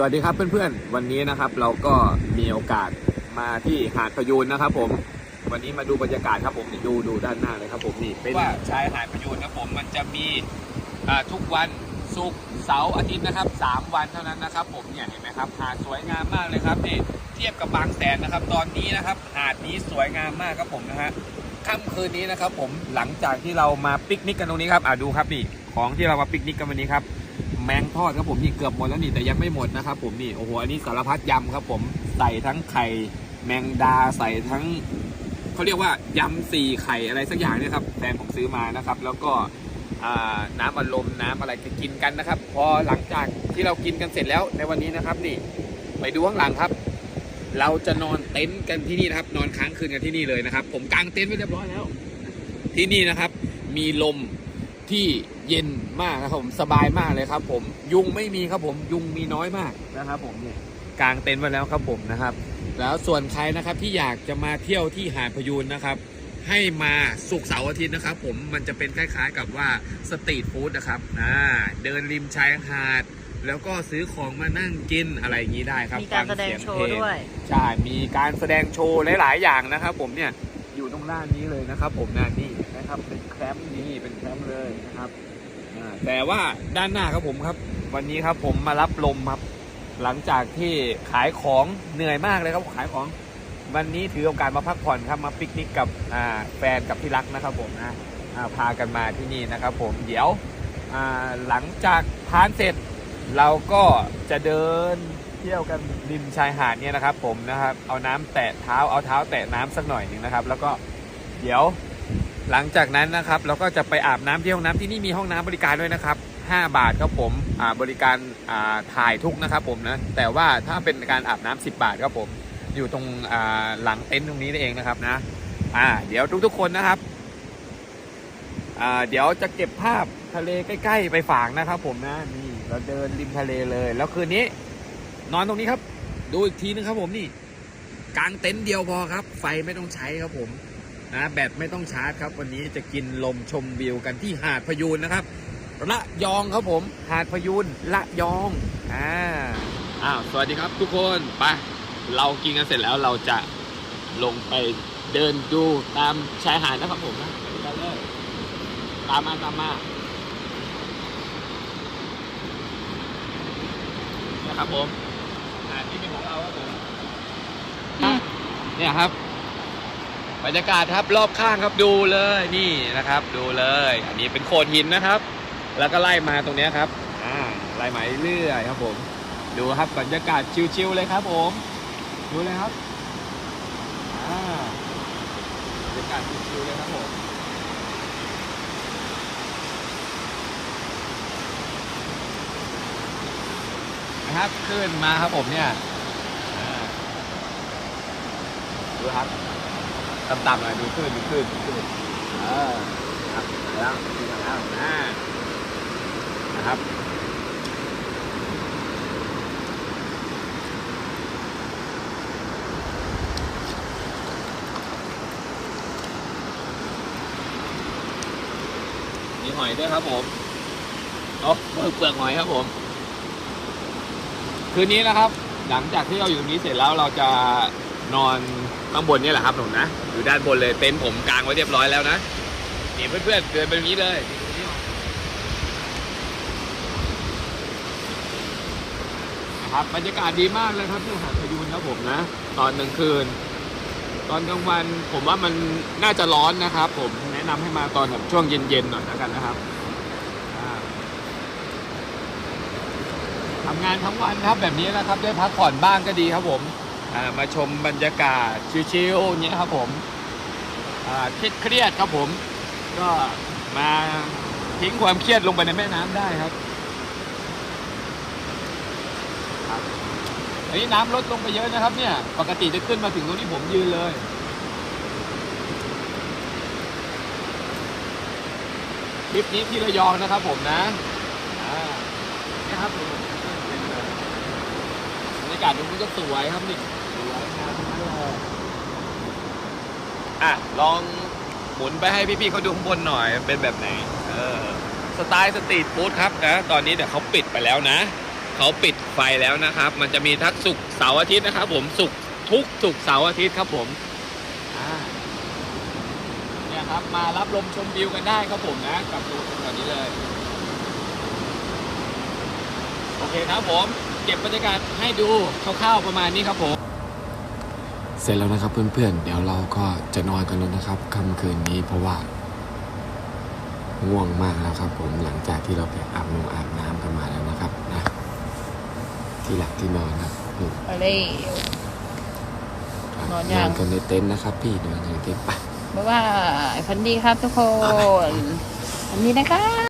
สวัสดีครับเพื่อนๆ วันนี้นะครับเราก็มีโอกาสมาที่หาดพยูนนะครับ ผม วันนี้มาดูบรรยากาศครับผมนี่ดูดูด้านหน้าเลยครับผมนี่เป็นว่าชายหาดพยูนครับผมมันจะมีอ่าทุกวันศุกร์เสาร์อาทิตย์นะครับสามวันเท่านั้นนะครับ ผมเนี่ยเห็นไหมครับหาดสวยงามมากเลยครับนี่เทียบกับบางแสนนะครับ ตอนนี้นะครับหาดนี้สวยงามมากครับผมนะฮะค่ำคืนนี้นะครับ ผมหลังจากที่เรามาปิกนิกกันตรงนี้ครับอ่าดูครับนี่ของที่เรามาปิกนิกกันวันนี้ครับ แมงทอดครับผมนี่เกือบหมดแล้วนี่แต่ยังไม่หมดนะครับผมนี่โอ้โหอันนี้สารพัดยำครับผมใส่ทั้งไข่แมงดาใส่ทั้งเขาเรียกว่ายำสี่ไข่อะไรสักอย่างเนี่ยครับแฟนผมซื้อมานะครับ แล้วก็น้ำอัดลมน้ำอะไรจะกินกันนะครับ พอหลังจากที่เรากินกันเสร็จแล้วในวันนี้นะครับนี่ไปดูข้างหลังครับ เราจะนอนเต็นท์กันที่นี่นะครับ นอนค้างคืนกันที่นี่เลยนะครับ ผมกางเต็นท์ไว้เรียบร้อยแล้ว ที่นี่นะครับ มีลม ที่เย็นมากนะครับผมสบายมากเลยครับ ผมยุงไม่มีครับผมยุงมีน้อยมากนะครับ ผมเนี่ยกางเต็นท์ไว้แล้วครับผมนะครับ แล้วส่วนใครนะครับที่อยากจะมาเที่ยวที่หาดพยูนนะครับ ให้มาสุกร์เสาร์อาทิตย์นะครับ ผมมันจะเป็นคล้ายๆ กับว่าสตรีทฟู้ดนะครับอ่าเดินริมชายหาด แล้วก็ซื้อของมานั่งกินอะไรอย่างนี้ได้ครับมีการแสดงโชว์ด้วยใช่มีการแสดงโชว์หลายๆอย่างนะครับ ผมเนี่ย อยู่ตรงด้านนี้เลยนะครับ ผมนะนี่นะครับเป็นแคมป์นี่เป็นแคมป์เลยนะครับแต่ว่าด้านหน้าครับผมครับ วันนี้ครับผมมารับลมครับ หลังจากที่ขายของเหนื่อยมากเลยครับขายของ วันนี้ถือโอกาสมาพักผ่อนครับมาปิกนิกกับแฟนกับพี่รักนะครับผมนะพากันมาที่นี่นะครับ ผมเดี๋ยวหลังจากทานเสร็จ เราก็จะเดิน เที่ยวกันริมชายหาดเนี่ยนะครับ ผมนะครับ เอาน้ำแตะเท้าเอาเท้าแตะน้ำสักหน่อยหนึ่งนะครับ แล้วก็เดี๋ยวหลังจากนั้นนะครับเราก็จะไปอาบน้ำที่ห้องน้ำที่นี่มีห้องน้ำบริการด้วยนะครับ 5 บาทครับผมบริการถ่ายทุกนะครับผมนะแต่ว่าถ้าเป็นการอาบน้ำ10 บาทครับผมอยู่ตรงหลังเต็นท์ตรงนี้นี่เองนะครับนะอ่าเดี๋ยวทุกๆคนนะครับอ่าเดี๋ยวจะเก็บภาพทะเลใกล้ ๆ ไปฝากนะครับผมนะนี่เราเดินริมทะเลเลย แล้วคืนนี้ นอนตรงนี้ครับ ดูอีกทีนึงครับผมนี่กางเต็นท์เดียวพอครับ ไฟไม่ต้องใช้ครับผมนะแบตไม่ต้องชาร์จครับ วันนี้จะกินลมชมวิวกันที่หาดพยูนนะครับละยองครับผม หาดพยูนละยองอ่าอ้าวสวัสดีครับทุกคนไปเรากินกันเสร็จแล้วเราจะลงไปเดินดูตามชายหาดนะครับผมนะกันเลยตามมาตามมานะครับผม อ่าที่เป็นของเราครับผมเนี่ยครับบรรยากาศครับรอบข้างครับดูเลยนี่นะครับ ดูเลย อันนี้เป็นโขดหินนะครับ แล้วก็ไล่มาตรงเนี้ยครับอ่าไล่มาเรื่อยๆครับผม ดูครับบรรยากาศชิวๆเลยครับผม ดูเลยครับอ่าบรรยากาศชิวๆเลยครับผม ครับขึ้นมาครับผมเนี่ยอ่าดูครับต่ำๆหน่อยดูขึ้นดูขึ้นดูขึ้นเออครับมาแล้วขึ้นมาแล้วนะนะครับมีหอยด้วยครับผมโอ้เปลือกเปลือกหอยครับผม คืนนี้นะครับ หลังจากที่เราอยู่ตรงนี้เสร็จแล้วเราจะนอนข้างบนนี่แหละครับผมนะ อยู่ด้านบนเลยเต็นท์ผมกางไว้เรียบร้อยแล้วนะนี่เพื่อนๆเดินไปนี้เลยนะครับบรรยากาศดีมากเลยครับที่หาดพยูนครับผมนะ ตอนกลางคืน ตอนกลางวันผมว่ามันน่าจะร้อนนะครับ ผมแนะนำให้มาตอนแบบช่วงเย็นๆหน่อยแล้วกันนะครับอ่า ทำงานทั้งวันครับแบบนี้นะครับ ได้พักผ่อนบ้างก็ดีครับผมมาชมบรรยากาศชิลๆอย่างเงี้ยครับผมอ่าเครียดครับผม ก็มาทิ้งความเครียดลงไปในแม่น้ำได้ครับอันนี้น้ำลดลงไปเยอะนะครับเนี่ย ปกติจะขึ้นมาถึงตรงที่ผมยืนเลยคลิปนี้ที่ระยองนะครับผมนะนี่ครับบรรยากาศตรงนี้ก็สวยครับนี่สวยงามมากเลยอะลองหมุนไปให้พี่ๆเขาดูข้างบนหน่อยเป็นแบบไหนเออสไตล์สตรีทฟู้ดครับนะตอนนี้เดี๋ยวเขาปิดไปแล้วนะเขาปิดไฟแล้วนะครับ มันจะมีทักศุกร์เสาร์อาทิตย์นะครับ ผมศุกร์ทุกศุกร์เสาร์อาทิตย์ครับผมอ่าเนี่ยครับมารับลมชมวิวกันได้ครับผมนะ กับดูตรงแบบนี้เลย โอเคครับผม เก็บบรรยากาศให้ดูคร่าวๆประมาณนี้ครับผมเสร็จแล้วนะครับเพื่อนๆ เดี๋ยวเราก็จะนอนกันแล้วนะครับค่ำคืนนี้เพราะว่าง่วงมากแล้วครับ ผมหลังจากที่เราไปอาบน้ำอาบน้ำกันมาแล้วนะครับนะที่หลักที่นอนครับนี่ไปเลยครับนอนยังนอนกันในเต็นท์นะครับ พี่นอนกันในเต็นท์ไปบ๊ายบายพันดีครับทุกคนพันดีนะครับ